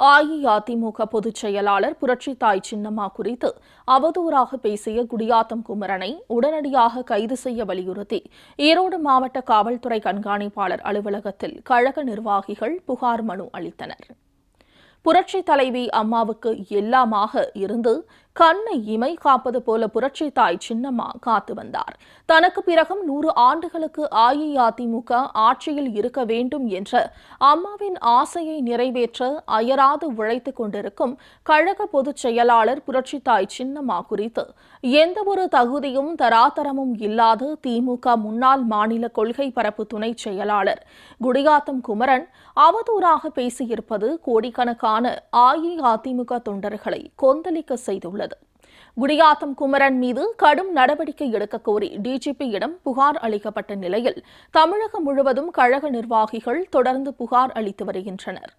அஇஅதிமுக பொதுச் செயலாளர் புரட்சித்தாய் சின்னம்மா குறித்து அவதூறாக பேசிய குடியாத்தம் குமரனை உடனடியாக கைது செய்ய வலியுறுத்தி ஈரோடு மாவட்ட காவல்துறை கண்காணிப்பாளர் அலுவலகத்தில் கழக நிர்வாகிகள் புகார் மனு அளித்தனர். புரட்சி தலைவி அம்மாவுக்கு எல்லாமாக இருந்து கண்ணை இமை காப்பது போல புரட்சி தாய் சின்னம்மா காத்து வந்தார். தனக்கு பிறகும் நூறு ஆண்டுகளுக்கு அஇஅதிமுக ஆட்சியில் இருக்க வேண்டும் என்ற அம்மாவின் ஆசையை நிறைவேற்ற அயராது உழைத்துக் கொண்டிருக்கும் கழக பொதுச் செயலாளர் புரட்சி தாய் சின்னம்மா குறித்து எந்தவொரு தகுதியும் தராதரமும் இல்லாத திமுக முன்னாள் மாநில கொள்கை பரப்பு துணை செயலாளர் குடியாத்தம் குமரன் அவதூறாக பேசியிருப்பது கோடிக்கணக்கான அஇஅதிமுக தொண்டர்களை கொந்தளிக்க செய்துள்ளது குடியாத்தம் குமரன் மீது கடும் நடவடிக்கை எடுக்க கோரி டிஜிபியிடம் புகார் அளிக்கப்பட்ட நிலையில் தமிழகம் முழுவதும் கழக நிர்வாகிகள் தொடர்ந்து புகார் அளித்து வருகின்றனர்.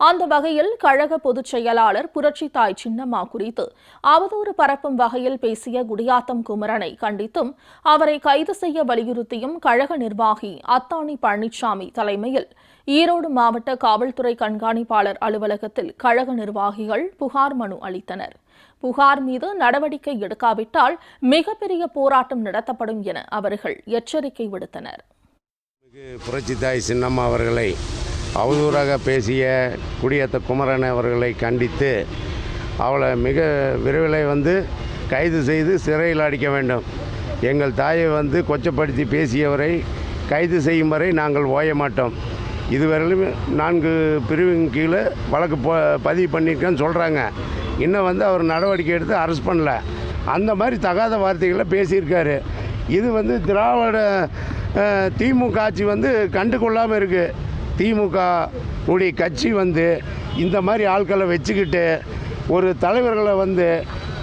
அந்த வகையில் கழக பொதுச் செயலாளர் புரட்சி தாய் சின்னம்மா குறித்து அவதூறு பரப்பும் வகையில் பேசிய குடியாத்தம் குமரனை கண்டித்தும் அவரை கைது செய்ய வலியுறுத்தியும் கழக நிர்வாகி அத்தானி பழனிசாமி தலைமையில் ஈரோடு மாவட்ட காவல்துறை கண்காணிப்பாளர் அலுவலகத்தில் கழக நிர்வாகிகள் புகார் மனு அளித்தனர். புகார் மீது நடவடிக்கை எடுக்காவிட்டால் மிகப்பெரிய போராட்டம் நடத்தப்படும் என அவர்கள் எச்சரிக்கை விடுத்தனர். புரட்சி தாய் சின்னம்மா அவர்களை அவதூறாக பேசிய குடியத்த குமரன் அவர்களை கண்டித்து அவளை மிக விரைவில் வந்து கைது செய்து சிறையில் அடிக்க வேண்டும். எங்கள் தாயை வந்து கொச்சப்படுத்தி பேசியவரை கைது செய்யும் வரை நாங்கள் ஓய மாட்டோம். இதுவரையிலும் நான்கு பிரிவின் கீழே வழக்கு போ பதிவு பண்ணியிருக்கேன்னு சொல்கிறாங்க இன்னும் வந்து அவர் நடவடிக்கை எடுத்து அரெஸ்ட் பண்ணல. அந்த மாதிரி தகாத வார்த்தைகளை பேசியிருக்காரு. இது வந்து திராவிட திமுக ஆட்சி வந்து கண்டு கொள்ளாமல் இருக்குது திமுக உடைய கட்சி வந்து இந்த மாதிரி ஆட்களை வச்சுக்கிட்டு ஒரு தலைவர்களை வந்து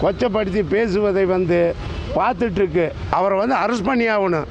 கொச்சப்படுத்தி பேசுவதை வந்து பார்த்துட்ருக்கு அவரை வந்து அரெஸ்ட் பண்ணி ஆகணும்.